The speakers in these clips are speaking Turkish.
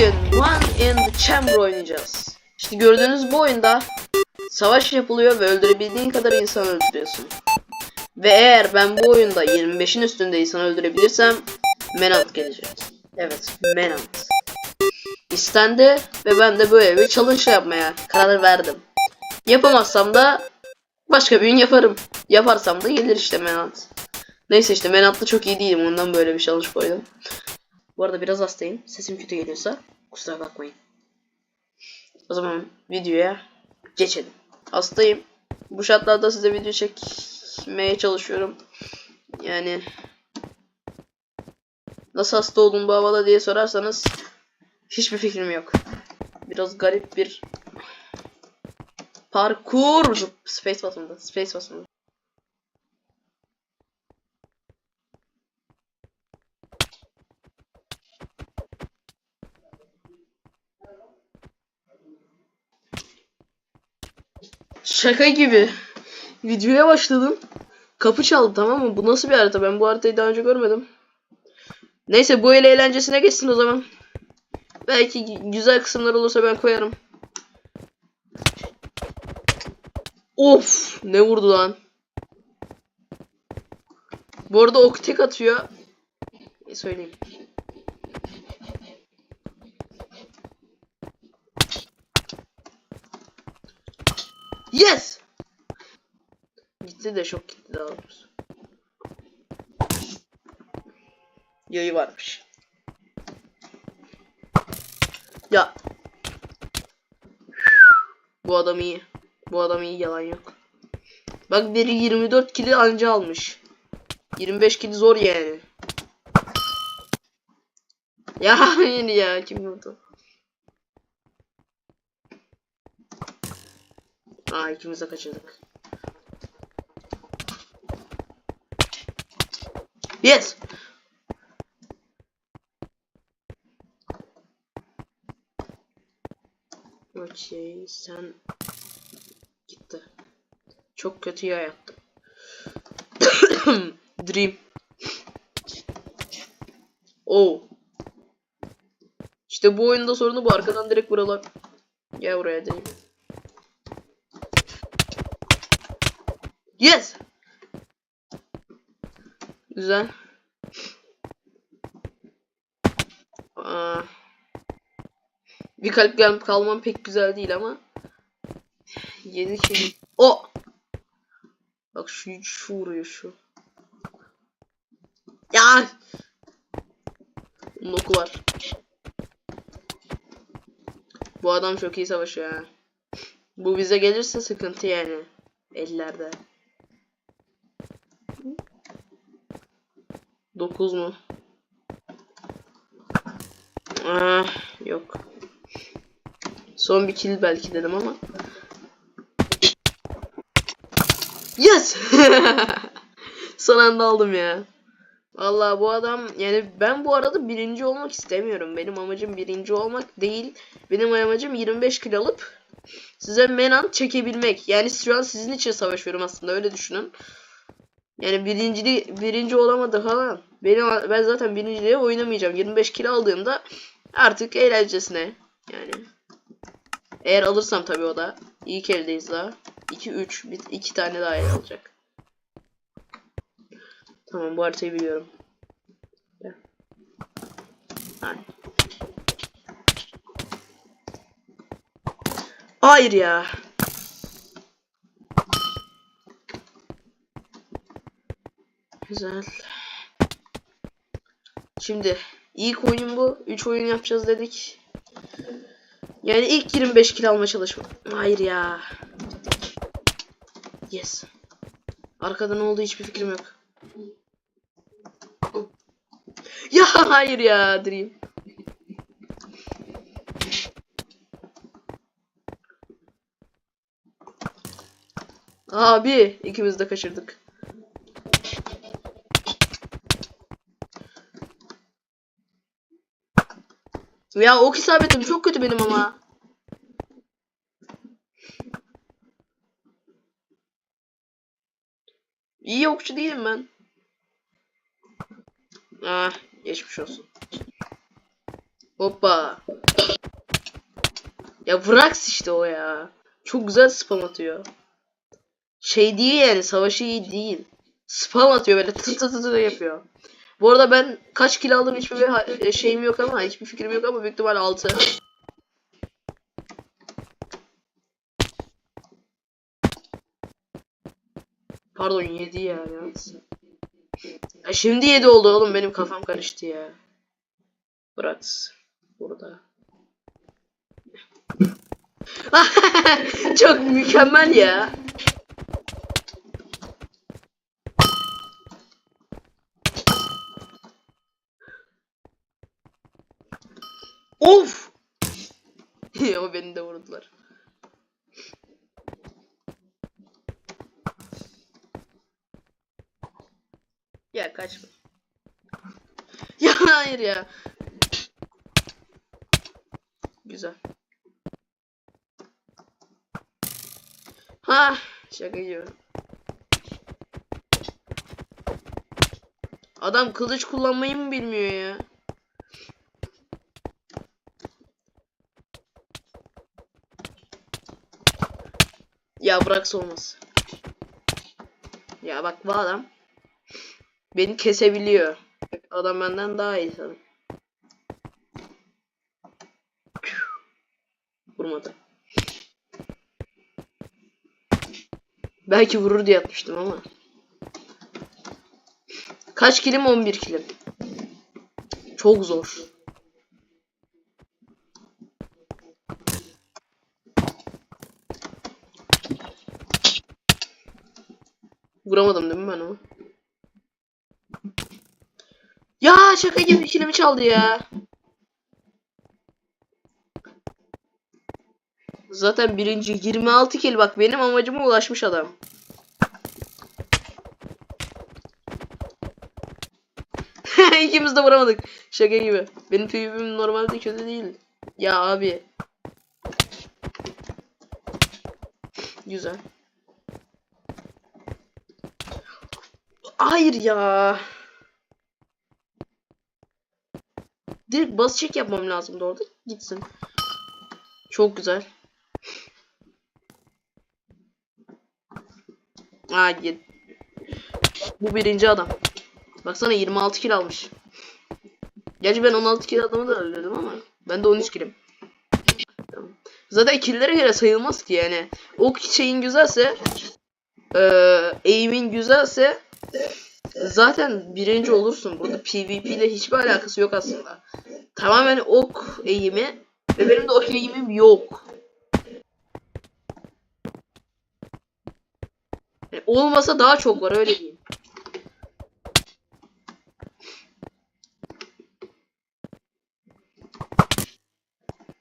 Bugün One in the Chamber oynayacağız. İşte gördüğünüz bu oyunda savaş yapılıyor ve öldürebildiğin kadar insan öldürüyorsun. Ve eğer ben bu oyunda 25'in üstünde insan öldürebilirsem Menant gelecek. Evet, Menant. İstendi ve ben de böyle bir challenge yapmaya karar verdim. Yapamazsam da başka bir gün yaparım. Yaparsam da gelir işte Menant. Neyse işte Menant'ta çok iyi değilim ondan böyle bir challenge koydum. Bu arada biraz hastayım. Sesim kötü geliyorsa kusura bakmayın. O zaman videoya geçelim. Hastayım. Bu şartlarda size video çekmeye çalışıyorum. Yani nasıl hasta oldum bu havada diye sorarsanız hiçbir fikrim yok. Biraz garip bir parkur. Space basımda. Space basımda. Şaka gibi. Videoya başladım. Kapı çaldı tamam mı? Bu nasıl bir harita? Ben bu haritayı daha önce görmedim. Neyse bu el eğlencesine geçsin o zaman. Belki güzel kısımlar olursa ben koyarım. Of ne vurdu lan. Bu arada ok tek atıyor. E, söyleyeyim. Yes! Gitti de çok gitti daha doğrusu. Yayı varmış. Ya. Bu adam iyi. Bu adam iyi yalan yok. Bak biri 24 kili anca almış. 25 kili zor yani. Ya hayır ya kim vurdu? Aa ikimiz de kaçırdık. Yes. Okey sen gitti. Çok kötü ya yaptım. Dream. Oh. İşte bu oyunda sorunu bu arkadan direkt buralar. Gel buraya Dream. Yes. Güzel. Aa, bir kalp gel kalmam pek güzel değil ama 7 şey. O. Bak şu şu vuruyor şu. Ya. Bunun oku var. Bu adam çok iyi savaşıyor. Bu bize gelirse sıkıntı yani. Ellerde. 9 mu? Ah, yok. Son bir kill belki dedim ama. Yes! Son anda aldım ya. Vallahi bu adam yani ben bu arada birinci olmak istemiyorum. Benim amacım birinci olmak değil. Benim amacım 25 kill alıp size menan çekebilmek. Yani şu an sizin için savaşıyorum aslında öyle düşünün. Yani birinciliği birinci olamadı falan. Benim ben zaten birinciliğe oynamayacağım. 25 kilo aldığımda artık eğlencesine yani. Eğer alırsam tabii o da ilk eldeyiz daha. 2 3 bir iki tane daha el alacak. Tamam bu haritayı biliyorum. Hayır. Hayır ya. Güzel. Şimdi ilk oyun bu. 3 oyun yapacağız dedik. Yani ilk 25 kill alma çalışma. Hayır ya. Yes. Arkada ne oldu hiçbir fikrim yok. Ya hayır ya Dream. Abi ikimiz de kaçırdık. Ya ok isabetim çok kötü benim ama. İyi okçu değilim ben. Ah geçmiş olsun. Hoppa. Ya Vrax işte o ya. Çok güzel spam atıyor. Şey değil yani savaşı iyi değil. Spam atıyor böyle tı tı tı tı yapıyor. Bu arada ben kaç kill aldım hiçbir e, şeyim yok ama hiçbir fikrim yok ama büyük ihtimal 6. Pardon 7 ya. Ya şimdi 7 oldu oğlum benim kafam karıştı ya. Bırak. Burada. Çok mükemmel ya. Of! o beni de vurdular. Ya kaçma. Ya hayır ya. Güzel. Ha, şaka gibi. Adam kılıç kullanmayı mı bilmiyor ya? Ya bırak olmaz. Ya bak bu adam beni kesebiliyor. Adam benden daha iyi sanırım. Vurmadı. Belki vurur diye atmıştım ama. Kaç kilim? 11 kilim. Çok zor. Vuramadım değil mi ben onu? Ya şaka gibi kilimi çaldı ya. Zaten birinci 26 kill bak benim amacıma ulaşmış adam. İkimiz de vuramadık. Şaka gibi. Benim PvP'm normalde kötü değil. Ya abi. Güzel. Hayır ya. Direkt bas çek yapmam lazımdı orada. Gitsin. Çok güzel. Aa git. Bu birinci adam. Baksana 26 kill almış. Gerçi ben 16 kill adamı da öldürdüm ama ben de 13 killim. Tamam. Zaten killlere göre sayılmaz ki yani. O şeyin güzelse eee aim'in güzelse zaten birinci olursun. Burada PvP ile hiçbir alakası yok aslında. Tamamen ok eğimi ve benim de ok eğimim yok. Yani olmasa daha çok var öyle diyeyim.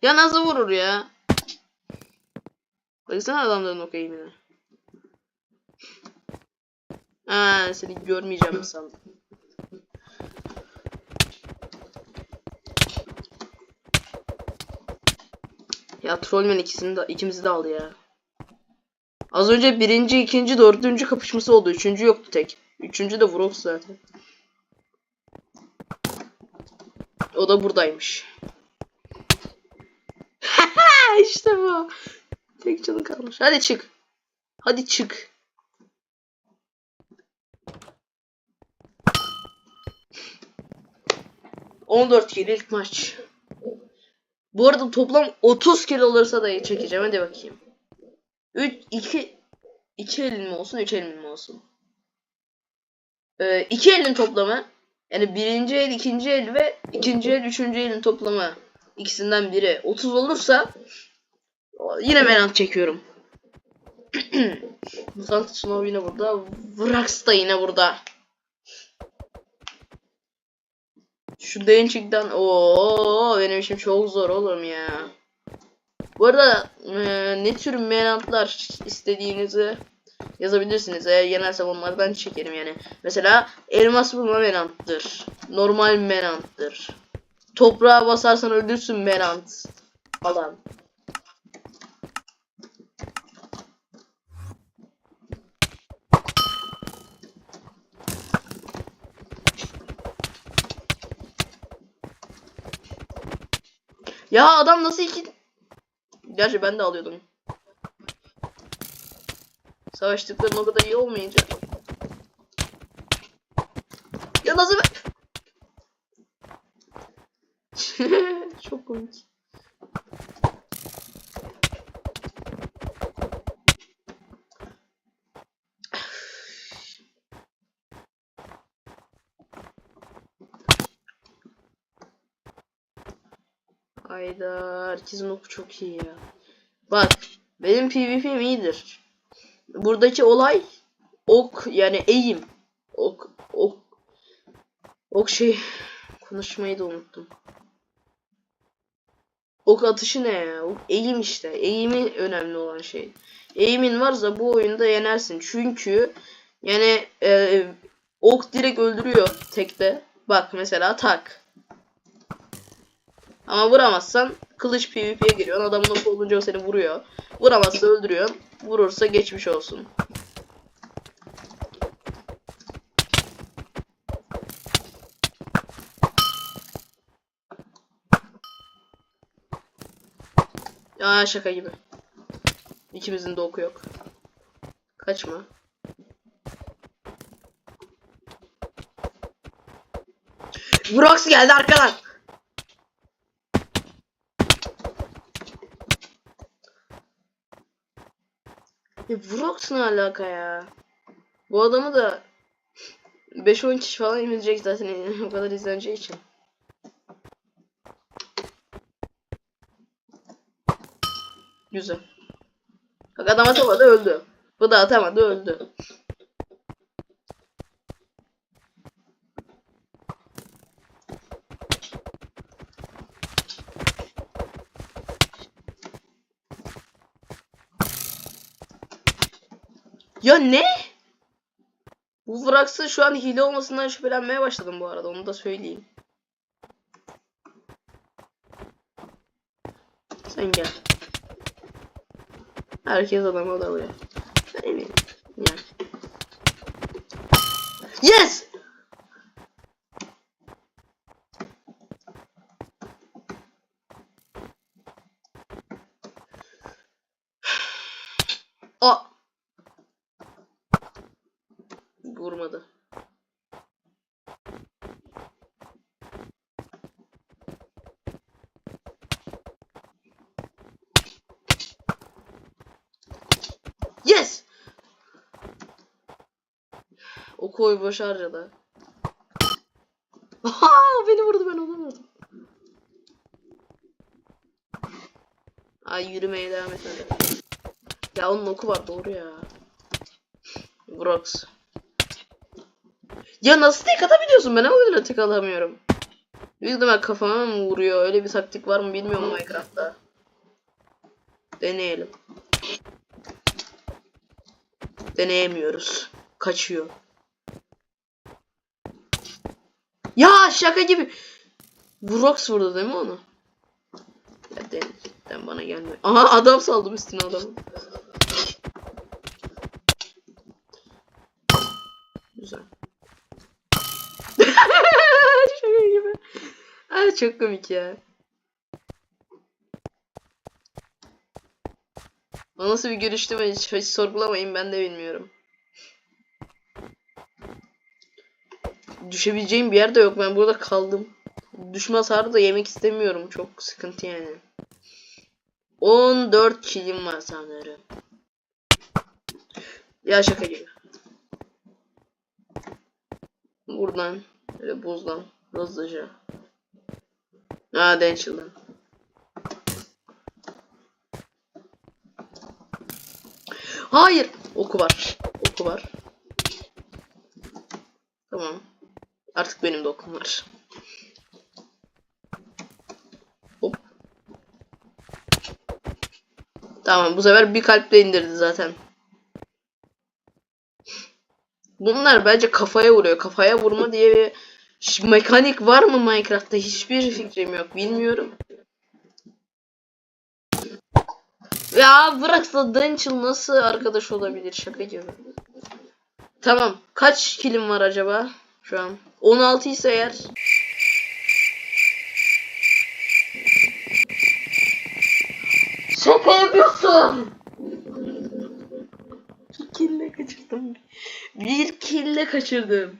Ya nasıl vurur ya? Baksana adamların ok eğimine. Ha seni görmeyeceğim sandım. Ya Trollman ikisini de ikimizi de aldı ya. Az önce birinci, ikinci, dördüncü kapışması oldu. Üçüncü yoktu tek. Üçüncü de Vrox zaten. O da buradaymış. işte bu. Tek canı kalmış. Hadi çık. Hadi çık. On dört kill ilk maç. Bu arada toplam 30 kilo olursa da çekeceğim. Hadi bakayım. 3 2 2 elin mi olsun, 3 elin mi olsun? Ee, iki elin toplamı yani birinci el, ikinci el ve ikinci el, üçüncü elin toplamı ikisinden biri 30 olursa yine menant çekiyorum. Mutant Snow yine burada. Vrax da yine burada. Şu Denchik'ten o benim işim çok zor oğlum ya. Bu arada e, ne tür menantlar istediğinizi yazabilirsiniz. Eğer yenersem onlardan çekerim yani. Mesela elmas bulma menanttır. Normal menanttır. Toprağa basarsan öldürsün menant falan. Ya adam nasıl iki... Gerçi ben de alıyordum. Savaştıkların o kadar iyi olmayınca. Ya nasıl Çok komik. Hayda herkesin oku çok iyi ya. Bak benim PvP'm iyidir. Buradaki olay ok yani eğim. Ok ok ok şey konuşmayı da unuttum. Ok atışı ne ya? Ok, eğim işte. Eğimi önemli olan şey. Eğimin varsa bu oyunda yenersin. Çünkü yani e, ok direkt öldürüyor tekte. Bak mesela tak. Ama vuramazsan kılıç PvP'ye giriyor. Adamın oku olunca o seni vuruyor. Vuramazsa öldürüyor. Vurursa geçmiş olsun. Aa şaka gibi. İkimizin de oku yok. Kaçma. Brox geldi arkadan. Ya Brox ne alaka ya? Bu adamı da 5-10 kişi falan izleyecek zaten o kadar izleneceği için. Güzel. Bak adam atamadı öldü. Bu da atamadı öldü. Ya ne? Bu Vrax'ın şu an hile olmasından şüphelenmeye başladım bu arada onu da söyleyeyim. Sen gel. Herkes adamı alıyor. Ben eminim. Yani. Yes! Aa! Vurmadı. Yes! O koy boş harcadı. Aha, beni vurdu ben onu. Ay yürümeye devam et hadi. Ya onun oku var doğru ya. Brox. Ya nasıl tek atabiliyorsun? Ben öyle tek atamıyorum. Büyük ihtimal kafama mı vuruyor? Öyle bir taktik var mı bilmiyorum Minecraft'ta. Deneyelim. Deneyemiyoruz. Kaçıyor. Ya şaka gibi. Brox vurdu değil mi onu? Ya den, bana gelme. Aha adam saldım üstüne adamı. Güzel. Şaka gibi. Ay çok komik ya. O nasıl bir görüştü hiç, hiç sorgulamayın ben de bilmiyorum. Düşebileceğim bir yer de yok ben burada kaldım. Düşme hasarı da yemek istemiyorum çok sıkıntı yani. 14 kilim var sanırım. Ya şaka gibi. Buradan böyle buzdan hızlıca. Aa Dancel'dan. Hayır. Oku var. Oku var. Tamam. Artık benim de okum var. Hop. Tamam bu sefer bir kalple indirdi zaten. Bunlar bence kafaya vuruyor. Kafaya vurma diye bir mekanik var mı Minecraft'ta? Hiçbir fikrim yok. Bilmiyorum. Ya bıraksa Dungeon nasıl arkadaş olabilir? Şaka gibi. Tamam. Kaç kilim var acaba? Şu an. 16 ise eğer. Şaka yapıyorsun. Bir kille kaçırdım. Bir kille kaçırdım.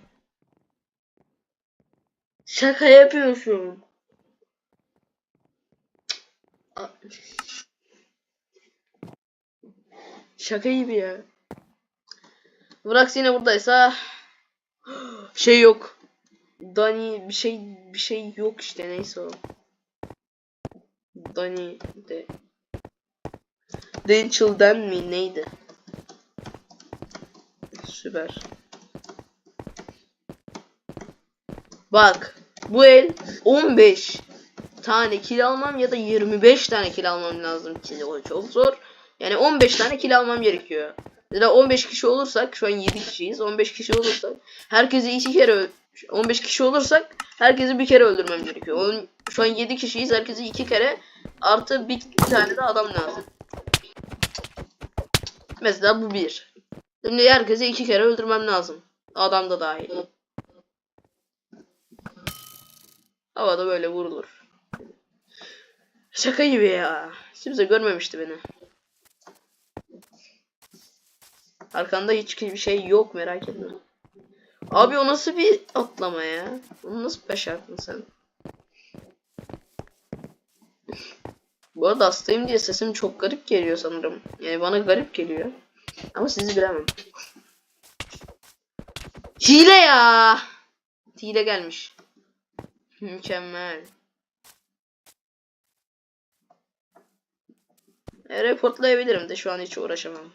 Şaka yapıyorsun. Şaka gibi ya. Burak yine buradaysa şey yok. Dani bir şey bir şey yok işte neyse o. Dani de Denchil'den mi neydi? Süper. Bak bu el 15 tane kill almam ya da 25 tane kill almam lazım ki o çok zor. Yani 15 tane kill almam gerekiyor. Ya da 15 kişi olursak şu an 7 kişiyiz. 15 kişi olursak herkesi iki kere 15 kişi olursak herkesi bir kere öldürmem gerekiyor. Onun, şu an 7 kişiyiz. Herkesi iki kere artı bir tane de adam lazım. Mesela bu bir. Şimdi herkesi iki kere öldürmem lazım. Adam da dahil. Havada böyle vurulur. Şaka gibi ya. Kimse görmemişti beni. Arkanda hiç bir şey yok merak etme. Abi o nasıl bir atlama ya? Onu nasıl başardın sen? Bu arada hastayım diye sesim çok garip geliyor sanırım. Yani bana garip geliyor. Ama sizi bilemem. Hile ya. Hile gelmiş. Mükemmel. E, reportlayabilirim de şu an hiç uğraşamam.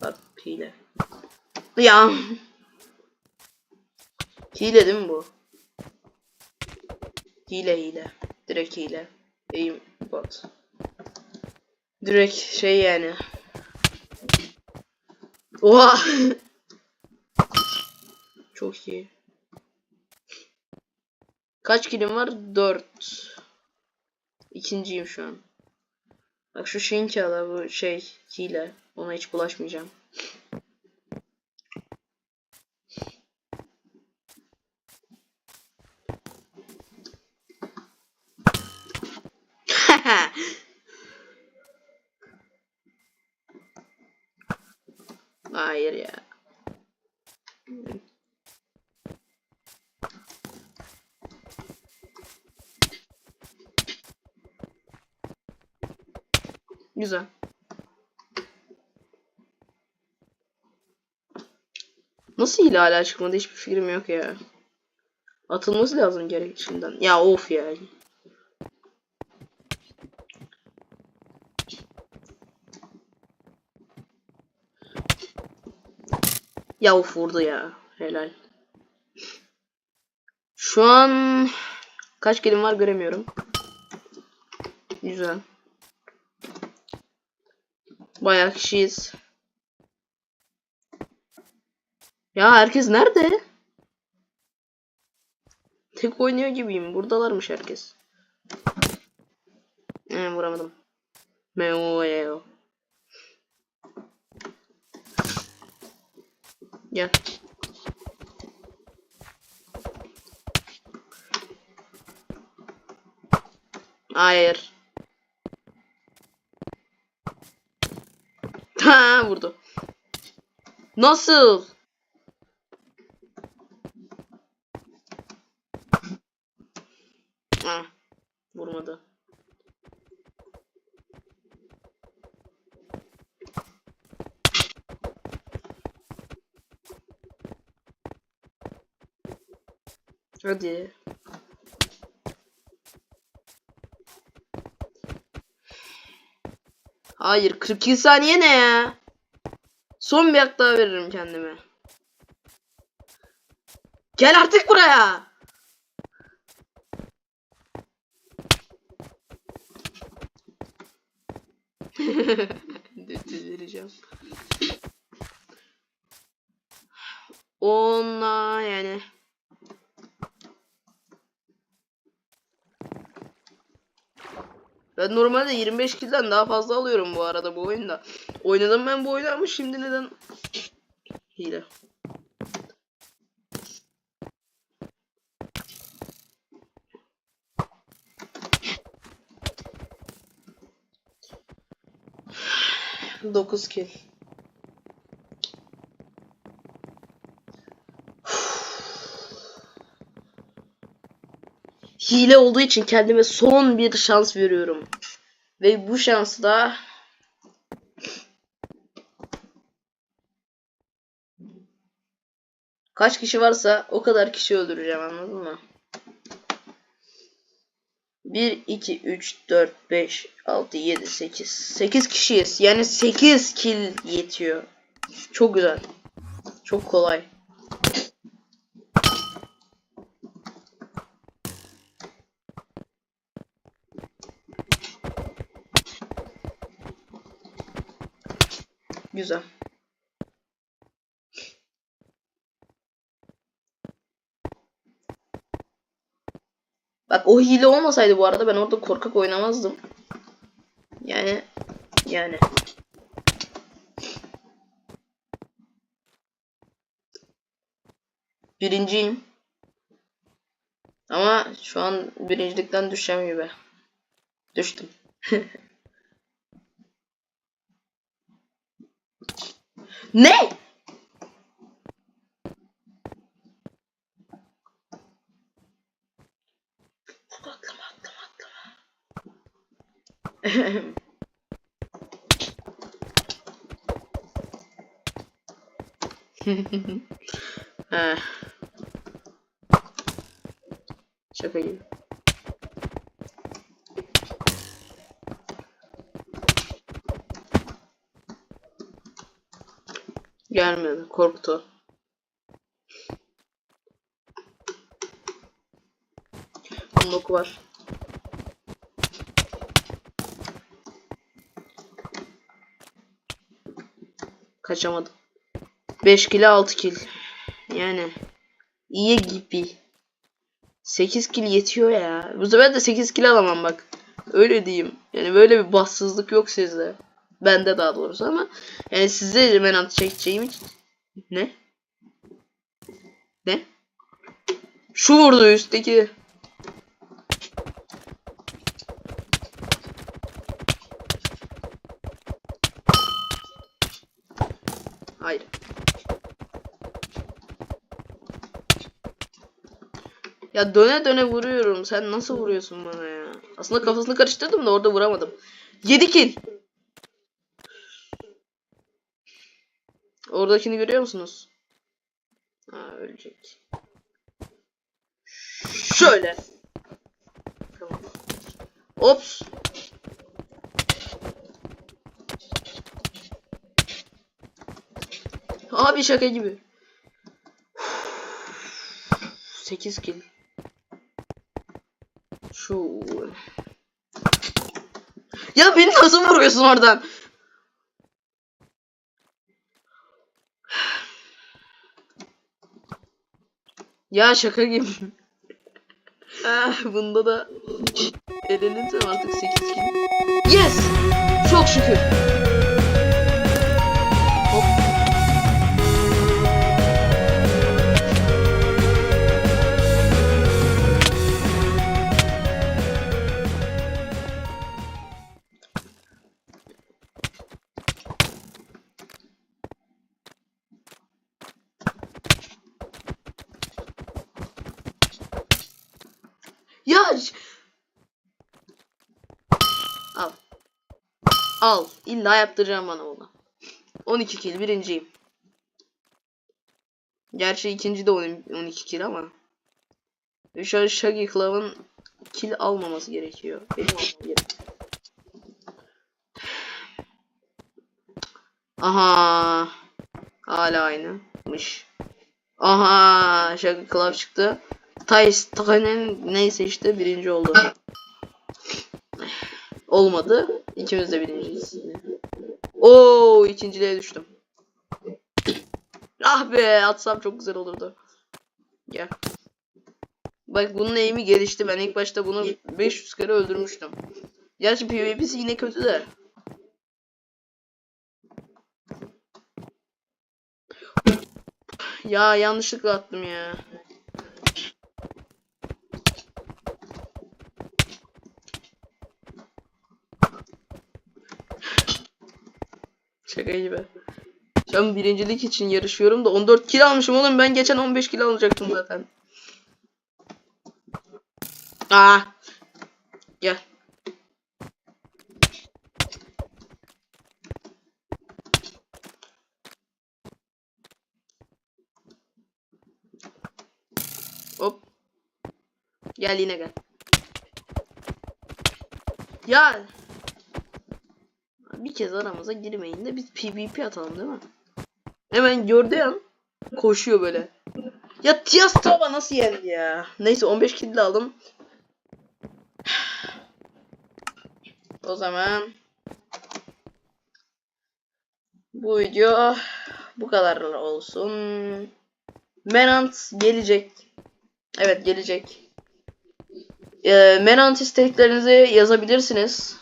Bak hile. Ya. Hile değil mi bu? Hile hile. Direkt hile. Aim bot. Direkt şey yani. Oha. Çok iyi. Kaç kilim var? 4. İkinciyim şu an. Bak şu Shinka'da bu şey hile. Ona hiç bulaşmayacağım. Hayır ya. Güzel. Nasıl hile hala çıkmadı hiçbir fikrim yok ya. Atılması lazım gerek içinden. Ya of ya. Ya of vurdu ya. Helal. Şu an kaç kelim var göremiyorum. Güzel. Bayağı kişiyiz. Ya herkes nerede? Tek oynuyor gibiyim. Buradalarmış herkes. Ee, vuramadım. Meo. Gel. Hayır. Ha vurdu. Nasıl? Ah, vurmadı. Hadi. Hayır 42 saniye ne ya? Son bir hak daha veririm kendime. Gel artık buraya. Düdüğü vereceğim. Onunla yani. Ben normalde 25 kilden daha fazla alıyorum bu arada bu oyunda. Oynadım ben bu oyunu ama şimdi neden hile. Dokuz kill. Hile olduğu için kendime son bir şans veriyorum. Ve bu şansı da kaç kişi varsa o kadar kişi öldüreceğim anladın mı? 1, 2, 3, 4, 5, 6, 7, 8. 8 kişiyiz. Yani 8 kill yetiyor. Çok güzel. Çok kolay. Güzel. Bak o hile olmasaydı bu arada ben orada korkak oynamazdım. Yani yani. Birinciyim. Ama şu an birincilikten düşeceğim gibi. Düştüm. ne? Atlama atlama atlama. Şaka gibi. Gelmedi. Korktu. Unlok var. Kaçamadım. 5 kill 6 kill. Yani iyi gibi. 8 kill yetiyor ya. Bu sefer de 8 kill alamam bak. Öyle diyeyim. Yani böyle bir bahtsızlık yok sizde. Bende daha doğrusu ama yani size at çekeceğim hiç. Ne? Ne? Şu vurdu üstteki. Hayır. Ya döne döne vuruyorum. Sen nasıl vuruyorsun bana ya? Aslında kafasını karıştırdım da orada vuramadım. 7 kill. Oradakini görüyor musunuz? Ha ölecek. Şöyle. Tamam. Ops. Abi şaka gibi. 8 kill. Şu. Ya beni nasıl vuruyorsun oradan? Ya şaka gibi. ah, bunda da elenirsem artık 8 kill. Yes! Çok şükür. Al. İlla yaptıracağım bana bunu. 12 kill birinciyim. Gerçi ikinci de on- 12 kill ama. Şu an Shaggy Cloud'un kill almaması gerekiyor. Benim almam. Aha. Hala aynımış. Aha. Shaggy Cloud çıktı. Tays Tanen neyse işte birinci oldu. Olmadı. İkimiz de birinciyiz. Oo ikinciliğe düştüm. Ah be atsam çok güzel olurdu. Gel. Bak bunun eğimi gelişti. Ben ilk başta bunu 500 kere öldürmüştüm. Gerçi PvP'si yine kötü de. Ya yanlışlıkla attım ya. Şaka gibi. Şu an birincilik için yarışıyorum da 14 kilo almışım oğlum. Ben geçen 15 kilo alacaktım zaten. Aa. Gel. Hop. Gel yine gel. Ya. Bir kez aramıza girmeyin de biz PvP atalım değil mi? Hemen gördüğü an koşuyor böyle. Ya Tiastava nasıl yendi ya? Neyse 15 kill aldım. O zaman bu video bu kadar olsun. Menant gelecek. Evet gelecek. Ee, Menant isteklerinizi yazabilirsiniz.